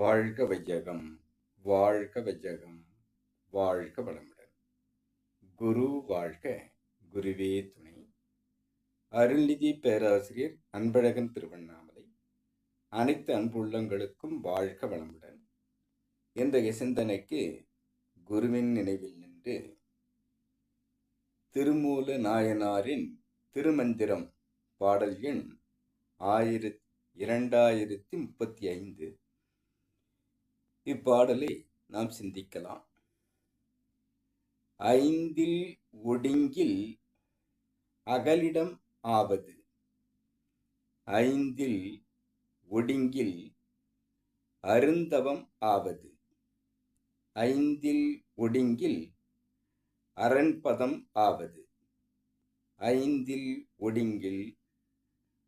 வாழ்க வையகம் வாழ்க வையகம் வாழ்க வளமுடன். குரு வாழ்க குருவே துணை. அருள்நிதி பேராசிரியர் அன்பழகன் திருவண்ணாமலை. அனைத்து அன்புள்ளங்களுக்கும் வாழ்க வளமுடன். இன்றைய சிந்தனைக்கு குருவின் நினைவில் நின்று திருமூல நாயனாரின் திருமந்திரம் பாடல் எண் ஆயிரத் இரண்டாயிரத்தி முப்பத்தி ஐந்து. இப்பாடலை நாம் சிந்திக்கலாம். ஐந்தில் ஒடுங்கில் அகலிடம் ஆவது. ஐந்தில் ஒடுங்கில் அருந்தவம் ஆவது. ஐந்தில் ஒடுங்கில் அரண்பதம் ஆவது. ஐந்தில் ஒடுங்கில்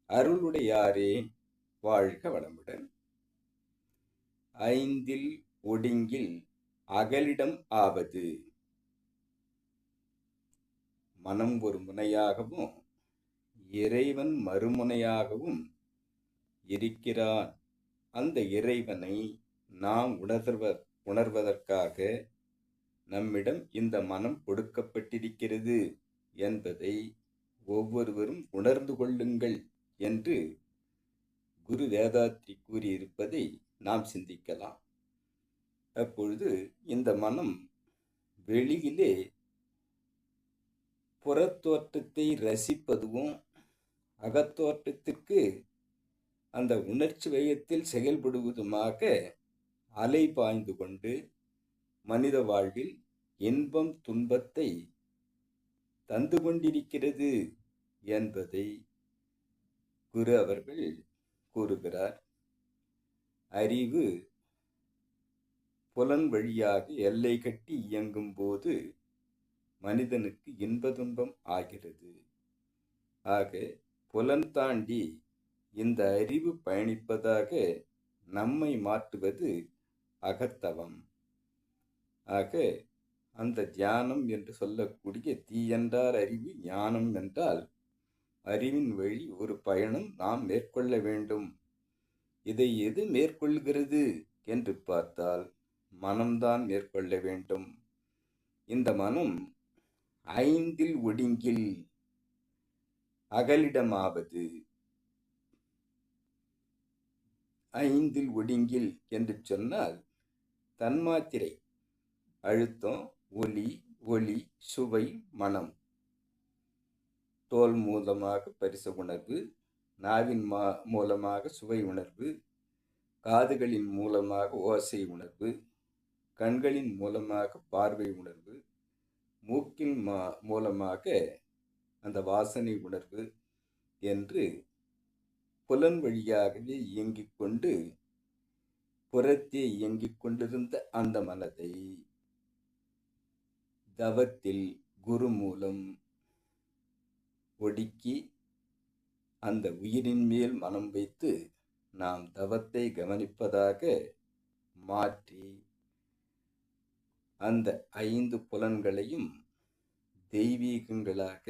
அருளுடையாரே வாழ்க வளமுடன். ஐந்தில் ஒடுங்கில் அகலிடம் ஆவது. மனம் ஒரு முனையாகவும் இறைவன் மறுமுனையாகவும் இருக்கிறான். அந்த இறைவனை நாம் உணர்வ உணர்வதற்காக நம்மிடம் இந்த மனம் கொடுக்கப்பட்டிருக்கிறது என்பதை ஒவ்வொருவரும் உணர்ந்து கொள்ளுங்கள் என்று குரு வேதாத்ரி கூறியிருப்பதை நாம் சிந்திக்கலாம். அப்பொழுது இந்த மனம் வெளியிலே புறத்தோற்றத்தை ரசிப்பதும் அகத்தோற்றத்திற்கு அந்த உணர்ச்சி வயத்தில் செயல்படுவதுமாக அலை பாய்ந்து கொண்டு மனித வாழ்வில் இன்பம் துன்பத்தை தந்து கொண்டிருக்கிறது என்பதை குரு அவர்கள் கூறுகிறார். அறிவு புலன் வழியாக எல்லை கட்டி இயங்கும் போது மனிதனுக்கு இன்ப துன்பம் ஆகிறது. ஆக புலன் தாண்டி இந்த அறிவு பயணிப்பதாக நம்மை மாற்றுவது அகத்தவம். ஆக அந்த தியானம் என்று சொல்லக்கூடிய தீயென்றால் அறிவு ஞானம் என்றால் அறிவின் வழி ஒரு பயணம் நாம் மேற்கொள்ள வேண்டும். இதை எது மேற்கொள்கிறது? என்று பார்த்தால் மனம்தான் மேற்கொள்ள வேண்டும். இந்த மனம் ஐந்தில் ஒடுங்கில் அகலிடமாவது. ஐந்தில் ஒடுங்கில் என்று சொன்னால் தன்மாத்திரை அழுத்தம் ஒலி ஒளி சுவை மனம். தோல் மூலமாக பரிச உணர்வு நாவின் மா மூலமாக சுவை உணர்வு காதுகளின் மூலமாக ஓசை உணர்வு கண்களின் மூலமாக பார்வை உணர்வு மூக்கின் மா மூலமாக அந்த வாசனை உணர்வு என்று புலன் வழியாகவே இயங்கிக் கொண்டு புறத்தே இயங்கிக் கொண்டிருந்த அந்த மனதை தவத்தில் குரு மூலம் ஒடுக்கி அந்த உயிரின் மேல் மனம் வைத்து நாம் தவத்தை கவனிப்பதாக மாற்றி அந்த ஐந்து புலன்களையும் தெய்வீகங்களாக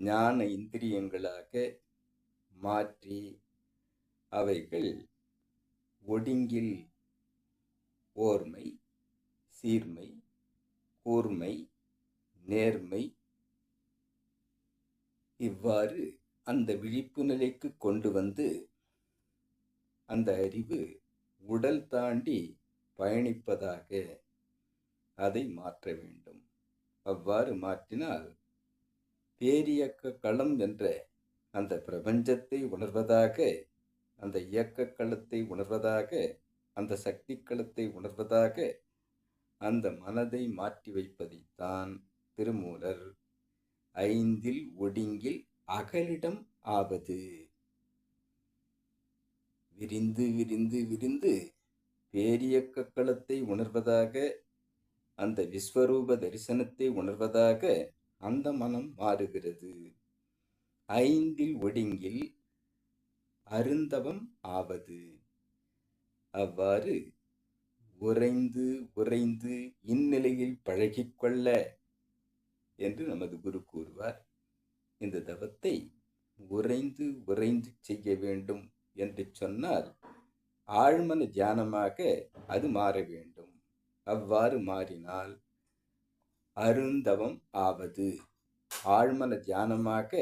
ஞான இந்திரியங்களாக மாற்றி அவைகள் ஒடுங்கில் ஓர்மை சீர்மை கூர்மை நேர்மை இவ்வாறு அந்த விழிப்பு நிலைக்கு கொண்டு வந்து அந்த அறிவு உடல் தாண்டி பயணிப்பதாக அதை மாற்ற வேண்டும். அவ்வாறு மாற்றினால் பேரியக்க களம் என்ற அந்த பிரபஞ்சத்தை உணர்வதாக அந்த இயக்க களத்தை உணர்வதாக அந்த சக்தி களத்தை உணர்வதாக அந்த மனதை மாற்றி வைப்பதைத்தான் திருமூலர் ஐந்தில் ஒடுங்கில் அகலிடம் ஆவது. விரிந்து விரிந்து விரிந்து பேரியக்க களத்தை உணர்வதாக அந்த விஸ்வரூப தரிசனத்தை உணர்வதாக அந்த மனம் மாறுகிறது. ஐந்தில் ஒடுங்கில் அருந்தவம் ஆவது. அவ்வாறு உறைந்து உறைந்து இந்நிலையில் பழகிக்கொள்ள என்று நமது குரு கூறுவார். இந்த தவத்தை உறைந்து உறைந்து செய்ய வேண்டும் என்று சொன்னால் ஆழ்மன தியானமாக அது மாற வேண்டும். அவ்வாறு மாறினால் அருந்தவம் ஆவது. ஆழ்மன தியானமாக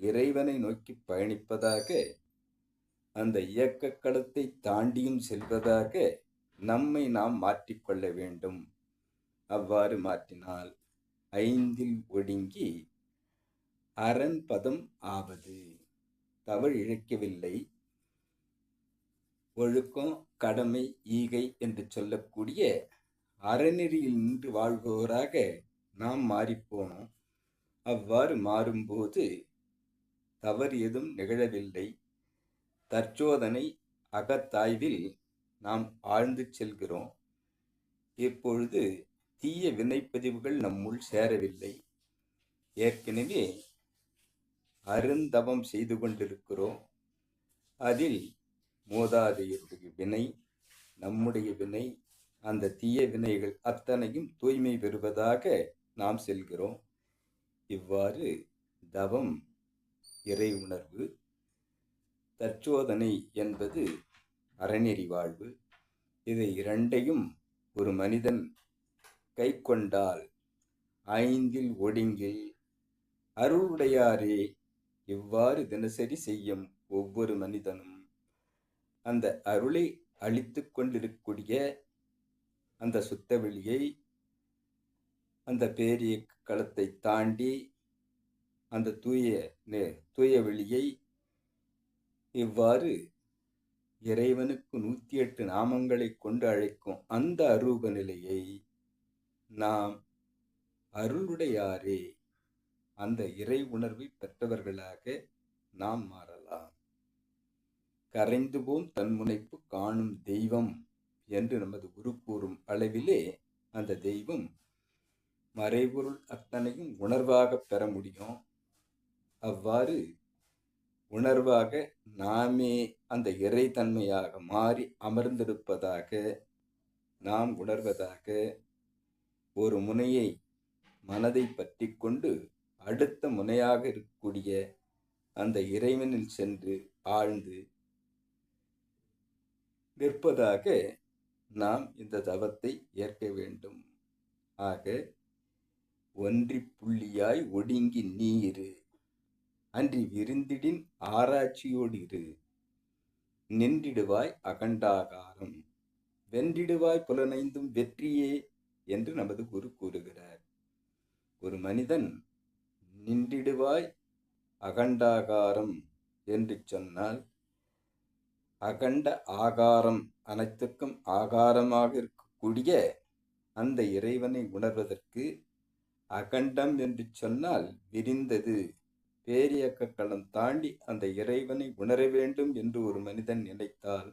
இறைவனை நோக்கி பயணிப்பதாக அந்த இயக்க களத்தை தாண்டியும் செல்வதாக நம்மை நாம் மாற்றிக்கொள்ள வேண்டும். அவ்வாறு மாற்றினால் ஐந்தில் ஒடுங்கி அரண் பதம் ஆவது தவறு இழைக்கவில்லை. ஒழுக்கம் கடமை ஈகை என்று சொல்லக்கூடிய அறநெறியில் நின்று வாழ்பவராக நாம் மாறிப்போனோம் அவ்வாறு மாறும்போது தவறு எதுவும் நிகழவில்லை. தற்சோதனை அகத்தாய்வில் நாம் ஆழ்ந்து செல்கிறோம். இப்பொழுது தீய வினைப்பதிவுகள் நம்முள் சேரவில்லை. ஏற்கனவே அருந்தவம் செய்து கொண்டிருக்கிறோம். அதில் மூதாதையருடைய வினை நம்முடைய வினை அந்த தீய வினைகள் அத்தனையும் தூய்மை பெறுவதாக நாம் செல்கிறோம். இவ்வாறு தவம் இறை உணர்வு தற்சோதனை என்பது அறநெறி வாழ்வு. இதை இரண்டையும் ஒரு மனிதன் கை கொண்டால் ஐந்தில் ஒடுங்கில் அருளுடையாரே இவ்வாறு தினசரி செய்யும் ஒவ்வொரு மனிதனும் அந்த அருளை அழித்து கொண்டிருக்கக்கூடிய அந்த சுத்தவெளியை அந்த பேரிய களத்தை தாண்டி அந்த தூய தூய வெளியை இவ்வாறு இறைவனுக்கு நூற்றி எட்டு நாமங்களை கொண்டு அழைக்கும் அந்த அரூப நிலையை நாம் அருளுடையாரே அந்த இறை உணர்வை பெற்றவர்களாக நாம் மாறலாம். கரைந்து போம் தன்முனைப்பு காணும் தெய்வம் என்று நமது குரு கூறும் அளவிலே அந்த தெய்வம் மறைபொருள் அத்தனையும் உணர்வாக பெற முடியும். அவ்வாறு உணர்வாக நாமே அந்த இறைத்தன்மையாக மாறி அமர்ந்திருப்பதாக நாம் உணர்வதாக ஒரு முனையை மனதை பற்றி கொண்டு அடுத்த முனையாக இருக்கக்கூடிய அந்த இறைவனில் சென்று ஆழ்ந்து நிற்பதாக நாம் இந்த தவத்தை ஏற்க வேண்டும். ஆக ஒன்றி புள்ளியாய் ஒடுங்கி நீரு அன்றி விருந்திடின் ஆராய்ச்சியோடு இரு. நின்றிடுவாய் அகண்டாகாரம். வென்றிடுவாய் புலனைந்தும் வெற்றியே என்று நமது குரு கூறுகிறார். ஒரு மனிதன் நின்றிடுவாய் அகண்டாகாரம் என்று சொன்னால் அகண்ட ஆகாரம் அனைத்துக்கும் ஆகாரமாக இருக்கக்கூடிய அந்த இறைவனை உணர்வதற்கு அகண்டம் என்று சொன்னால் விரிந்தது. பேரியக்க களம் தாண்டி அந்த இறைவனை உணர வேண்டும் என்று ஒரு மனிதன் நினைத்தால்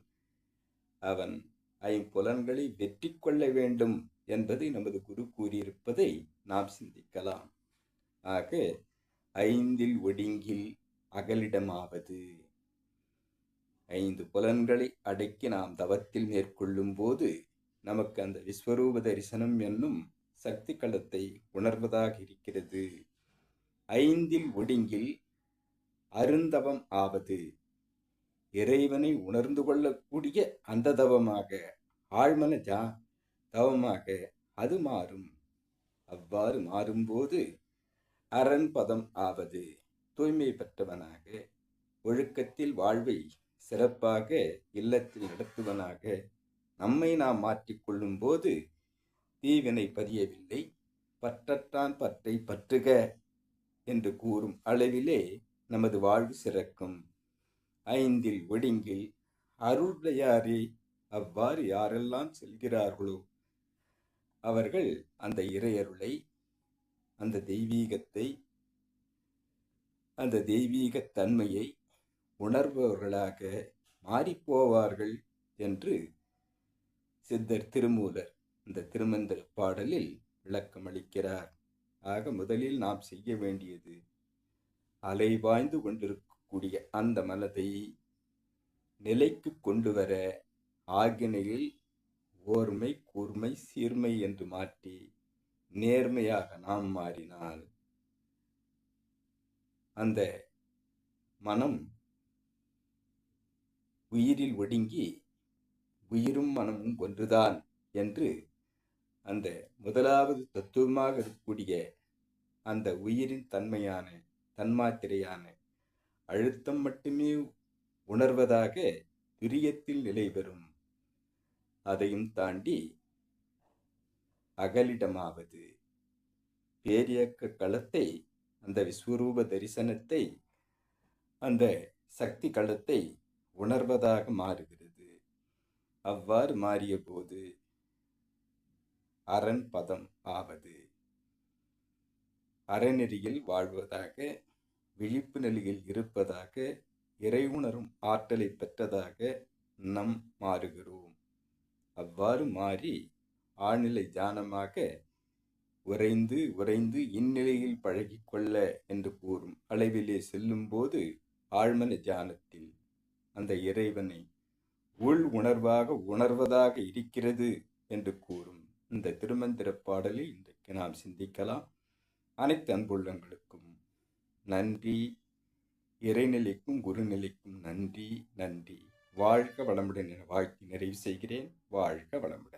அவன் ஐம்புலன்களை வெற்றி கொள்ள வேண்டும் என்பதை நமது குரு கூறியிருப்பதை நாம் சிந்திக்கலாம். ஆக ஐந்தில் ஒடுங்கில் அகலிடமாவது. ஐந்து புலன்களை அடக்கி நாம் தவத்தில் மேற்கொள்ளும் போது நமக்கு அந்த விஸ்வரூப தரிசனம் என்னும் சக்தி களத்தை உணர்வதாக இருக்கிறது. ஐந்தில் ஒடுங்கில் அருந்தவம் ஆவது. இறைவனை உணர்ந்து கொள்ளக்கூடிய அந்த தவமாக ஆழ்மன ஜா தவமாக அது மாறும். அவ்வாறு மாறும்போது அரண் பதம் ஆவது. தூய்மை பெற்றவனாக ஒழுக்கத்தில் வாழ்வை சிறப்பாக இல்லத்தில் நடத்துவனாக நம்மை நாம் மாற்றிக்கொள்ளும் போது தீவினை பதியவில்லை பற்றற்றான் பற்றை பற்றுக என்று கூறும் அளவிலே நமது வாழ்வு சிறக்கும். ஐந்தில் ஒடுங்கில் அருளையாரே அவ்வாறு யாரெல்லாம் செல்கிறார்களோ அவர்கள் அந்த இறையருளை அந்த தெய்வீகத்தை அந்த தெய்வீக தன்மையை உணர்பவர்களாக மாறிப்போவார்கள் என்று சித்தர் திருமூலர் இந்த திருமந்திர பாடலில் விளக்கமளிக்கிறார். ஆக முதலில் நாம் செய்ய வேண்டியது அலைவாய்ந்து கொண்டிருக்கக்கூடிய அந்த மனதை நிலைக்கு கொண்டு வர ஆகினையில் ஓர்மை கூர்மை சீர்மை என்று மாற்றி நேர்மையாக நாம் மாறினால் அந்த மனம் உயிரில் ஒடுங்கி உயிரும் மனமும் ஒன்றுதான் என்று அந்த முதலாவது தத்துவமாக இருக்கக்கூடிய அந்த உயிரின் தன்மையான தன்மாத்திரையான அழுத்தம் மட்டுமே உணர்வதாக துரியத்தில் நிலை பெறும் அதையும் தாண்டி அகலிடமாவது. பேரியக்க களத்தை அந்த விஸ்வரூப தரிசனத்தை அந்த சக்தி களத்தை உணர்வதாக மாறுகிறது. அவ்வாறு மாறிய போது அரண் பதம் ஆவது. அறநெறியில் வாழ்வதாக விழிப்பு நிலையில் இருப்பதாக இறைவுணரும் ஆற்றலை பெற்றதாக நம் மாறுகிறோம். அவ்வாறு மாறி ஆழ்நிலை தியானமாக உறைந்து உறைந்து இந்நிலையில் பழகிக்கொள்ள என்று கூறும் அளவிலே செல்லும்போது ஆழ்மன தியானத்தில் அந்த இறைவனை உள் உணர்வாக உணர்வதாக இருக்கிறது என்று கூறும் இந்த திருமந்திர பாடலை இன்றைக்கு நாம் சிந்திக்கலாம். அனைத்து அன்புள்ளங்களுக்கும் நன்றி. இறைநிலைக்கும் குருநிலைக்கும் நன்றி நன்றி. வாழ்க வளமுடன் என வாழ்த்தி நிறைவு செய்கிறேன். வாழ்க வளமுடன்.